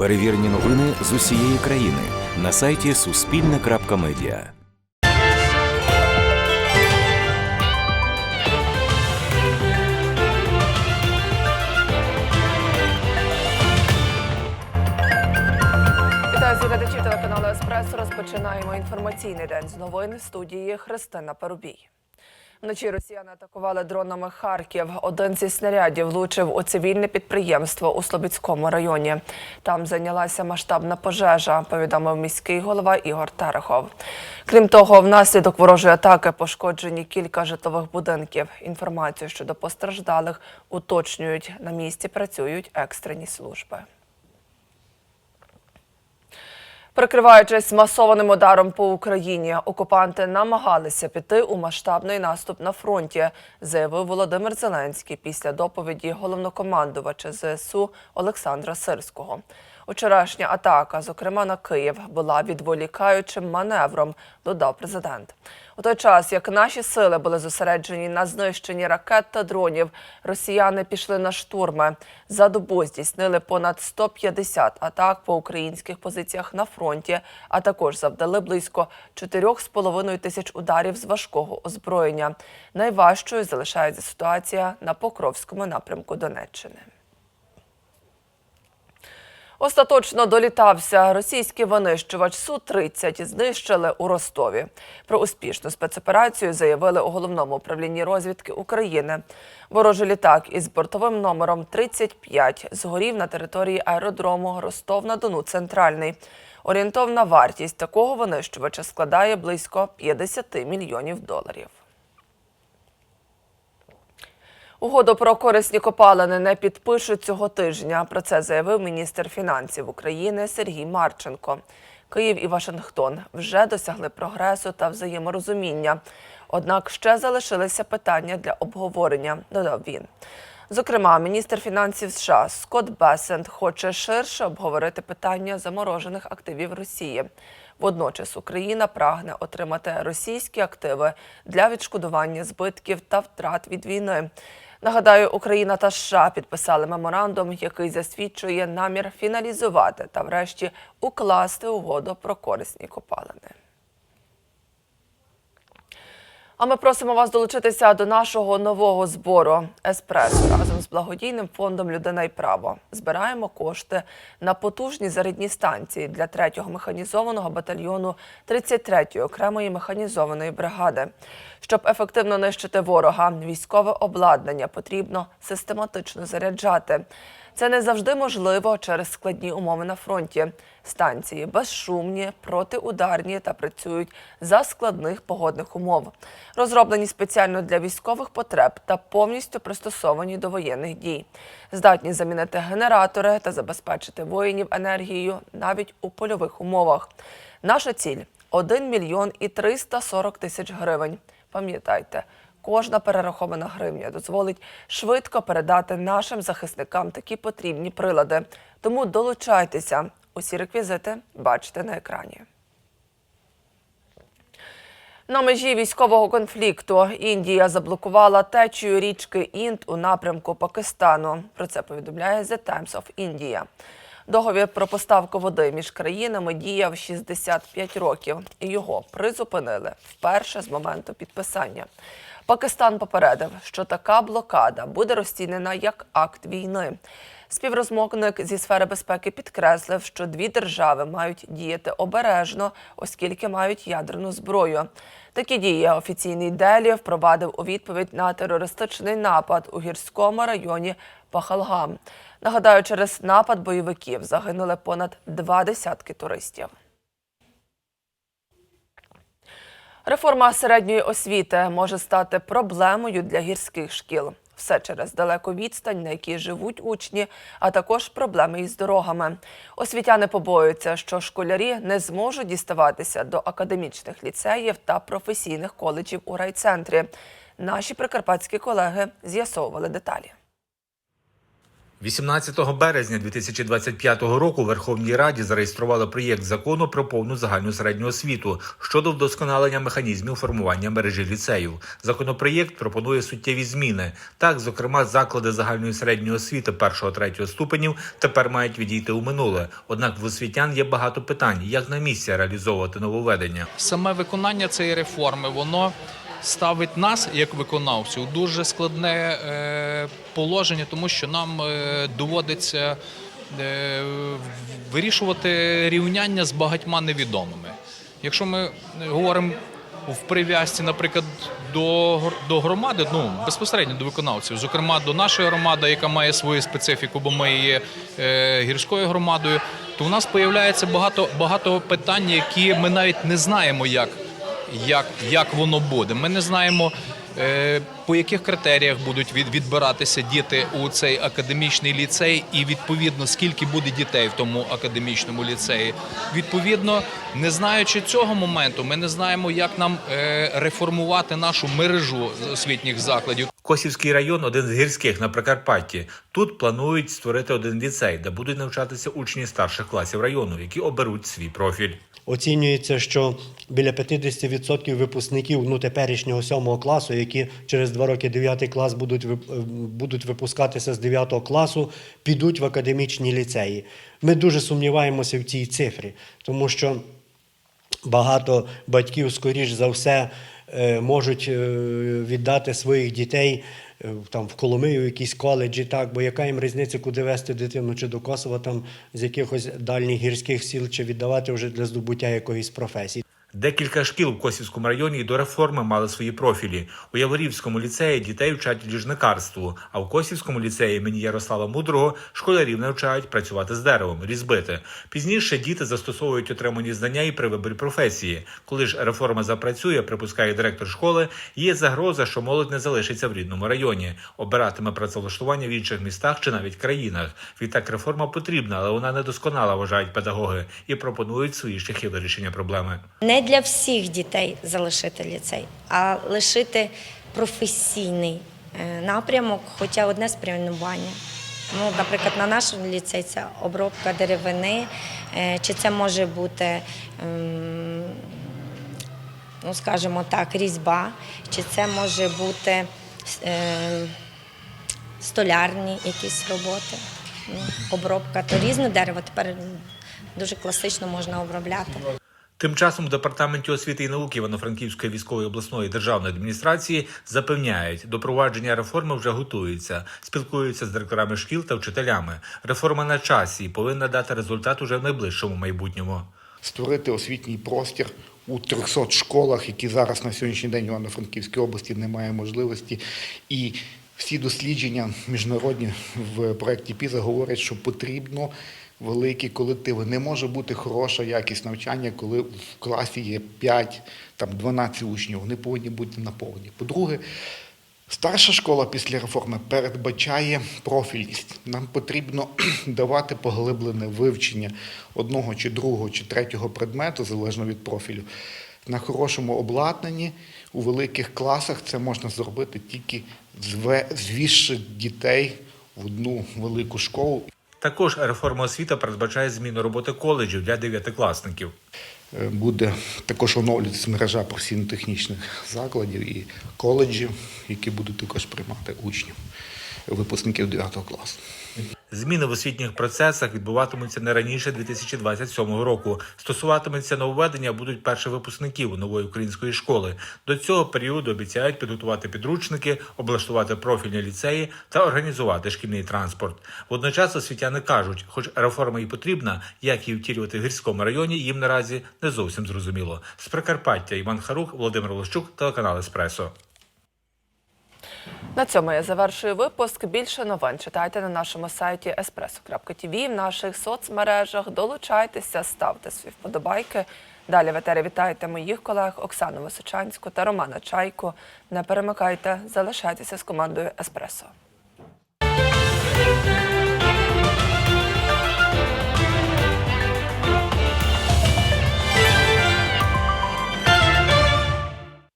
Перевірені новини з усієї країни на сайті Суспільне.Медіа. Вітаю глядачів телеканалу Еспресо. Розпочинаємо інформаційний день з новин в студії Христина Парубій. Вночі росіяни атакували дронами Харків. Один зі снарядів влучив у цивільне підприємство у Слобідському районі. Там зайнялася масштабна пожежа, повідомив міський голова Ігор Терехов. Крім того, внаслідок ворожої атаки пошкоджені кілька житлових будинків. Інформацію щодо постраждалих уточнюють. На місці працюють екстрені служби. Прикриваючись масованим ударом по Україні, окупанти намагалися піти у масштабний наступ на фронті, заявив Володимир Зеленський після доповіді головнокомандувача ЗСУ Олександра Сирського. Вчорашня атака, зокрема на Київ, була відволікаючим маневром, додав президент. У той час, як наші сили були зосереджені на знищенні ракет та дронів, росіяни пішли на штурми. За добу здійснили понад 150 атак по українських позиціях на фронті, а також завдали близько 4,5 тисяч ударів з важкого озброєння. Найважчою залишається ситуація на Покровському напрямку Донеччини. Остаточно долітався російський винищувач Су-30 знищили у Ростові. Про успішну спецоперацію заявили у головному управлінні розвідки України. Ворожий літак із бортовим номером 35 згорів на території аеродрому Ростов-на-Дону Центральний. Орієнтовна вартість такого винищувача складає близько 50 мільйонів доларів. Угоду про корисні копалини не підпишуть цього тижня. Про це заявив міністр фінансів України Сергій Марченко. Київ і Вашингтон вже досягли прогресу та взаєморозуміння. Однак ще залишилися питання для обговорення, додав він. Зокрема, міністр фінансів США Скотт Бесент хоче ширше обговорити питання заморожених активів Росії. Водночас Україна прагне отримати російські активи для відшкодування збитків та втрат від війни. Нагадаю, Україна та США підписали меморандум, який засвідчує намір фіналізувати та, врешті, укласти угоду про корисні копалини. А ми просимо вас долучитися до нашого нового збору Еспресо разом з благодійним фондом Людина і право. Збираємо кошти на потужні зарядні станції для 3-го механізованого батальйону 33-ї окремої механізованої бригади. Щоб ефективно нищити ворога, військове обладнання потрібно систематично заряджати. Це не завжди можливо через складні умови на фронті. Станції безшумні, протиударні та працюють за складних погодних умов. Розроблені спеціально для військових потреб та повністю пристосовані до воєнних дій. Здатні замінити генератори та забезпечити воїнів енергією навіть у польових умовах. Наша ціль 1 мільйон і 340 тисяч гривень. Пам'ятайте, Кожна перерахована гривня дозволить швидко передати нашим захисникам такі потрібні прилади. Тому долучайтеся. Усі реквізити бачите на екрані. На межі військового конфлікту Індія заблокувала течію річки Інд у напрямку Пакистану. Про це повідомляє The Times of India. Договір про поставку води між країнами діяв 65 років, і його призупинили вперше з моменту підписання. Пакистан попередив, що така блокада буде розцінена як акт війни. Співрозмовник зі сфери безпеки підкреслив, що дві держави мають діяти обережно, оскільки мають ядерну зброю. Такі дії офіційний Делі впровадив у відповідь на терористичний напад у гірському районі Пахалгам. Нагадаю, через напад бойовиків загинули понад два десятки туристів. Реформа середньої освіти може стати проблемою для гірських шкіл. Все через далеку відстань, на якій живуть учні, а також проблеми із дорогами. Освітяни побоюються, що школярі не зможуть діставатися до академічних ліцеїв та професійних коледжів у райцентрі. Наші прикарпатські колеги з'ясовували деталі. 18 березня 2025 року в Верховній Раді зареєстрували проєкт закону про повну загальну середню освіту щодо вдосконалення механізмів формування мережі ліцеїв. Законопроєкт пропонує суттєві зміни. Так, зокрема, заклади загальної середньої освіти 1-3 ступенів тепер мають відійти у минуле. Однак в освітян є багато питань, як на місці реалізовувати нововведення. саме виконання цієї реформи воно ставить нас як виконавців у дуже складне е, положення, тому що нам е, доводиться е, вирішувати рівняння з багатьма невідомими. Якщо ми говоримо в прив'язці, наприклад, до, до громади, ну безпосередньо до виконавців, зокрема до нашої громади, яка має свою специфіку, бо ми є е, гірською громадою, то у нас появляється багато, багато питань, які ми навіть не знаємо, як, як, як воно буде. Ми не знаємо. е, По яких критеріях будуть від, відбиратися діти у цей академічний ліцей, і відповідно скільки буде дітей в тому академічному ліцеї? Відповідно, не знаючи цього моменту, ми не знаємо, як нам е, реформувати нашу мережу освітніх закладів. Косівський район один з гірських на Прикарпатті. Тут планують створити один ліцей, де будуть навчатися учні старших класів району, які оберуть свій профіль. Оцінюється, що біля 50% випускників ну, теперішнього 7 класу, які через два роки 9 клас будуть, е, будуть випускатися з 9 класу, підуть в академічні ліцеї. Ми дуже сумніваємося в цій цифрі, тому що багато батьків, скоріш за все, е, можуть е, віддати своїх дітей там, в Коломию, якісь коледжі, так, бо яка їм різниця, куди вести дитину, чи до Косова, там, з якихось дальніх гірських сіл, чи віддавати вже для здобуття якоїсь професії. Декілька шкіл в Косівському районі і до реформи мали свої профілі. У Яворівському ліцеї дітей вчать ліжникарству, а в Косівському ліцеї імені Ярослава Мудрого школярів навчають працювати з деревом, різбити. Пізніше діти застосовують отримані знання і при виборі професії. Коли ж реформа запрацює, припускає директор школи, є загроза, що молодь не залишиться в рідному районі, обиратиме працевлаштування в інших містах чи навіть країнах. Відтак реформа потрібна, але вона недосконала, вважають педагоги, і пропонують свої шляхи вирішення проблеми. Не для всіх дітей залишити ліцей, а лишити професійний е, напрямок, хоча одне спрямування. Ну, наприклад, на нашому ліцей це обробка деревини, е, чи це може бути, ем, ну скажімо так, різьба, чи це може бути е, столярні якісь роботи, ну, обробка. То різне дерево тепер дуже класично можна обробляти. Тим часом в департаменті освіти і науки Івано-Франківської військової обласної державної адміністрації запевняють, до провадження реформи вже готуються, спілкуються з директорами шкіл та вчителями. Реформа на часі і повинна дати результат уже в найближчому майбутньому. створити освітній простір у 300 школах, які зараз на сьогоднішній день в Івано-Франківській області немає можливості. І всі дослідження міжнародні в проєкті ПІЗа говорять, що потрібно великі колективи. Не може бути хороша якість навчання, коли в класі є 5, там 12 учнів. Вони повинні бути наповнені. По-друге, Старша школа після реформи передбачає профільність. Нам потрібно давати поглиблене вивчення одного чи другого чи третього предмету, залежно від профілю. На хорошому обладнанні у великих класах це можна зробити тільки звівши дітей в одну велику школу. Також реформа освіти передбачає зміну роботи коледжів для дев'ятикласників. Е, Буде також оновлюватися мережа професійно-технічних закладів і коледжів, які будуть також приймати учнів, випускників 9 класу. Зміни в освітніх процесах відбуватимуться не раніше 2027 року. Стосуватиметься нововведення будуть перші випускників нової української школи. До цього періоду обіцяють підготувати підручники, облаштувати профільні ліцеї та організувати шкільний транспорт. Водночас освітяни кажуть, хоч реформа і потрібна, як її втілювати в гірському районі, їм наразі не зовсім зрозуміло. З Прикарпаття Іван Харук, Володимир Лощук, телеканал Еспресо. На цьому я завершую випуск. Більше новин читайте на нашому сайті espresso.tv, в наших соцмережах. Долучайтеся, ставте свої вподобайки. Далі в етері вітайте моїх колег Оксану Височанську та Романа Чайку. Не перемикайте, залишайтеся з командою Еспресо.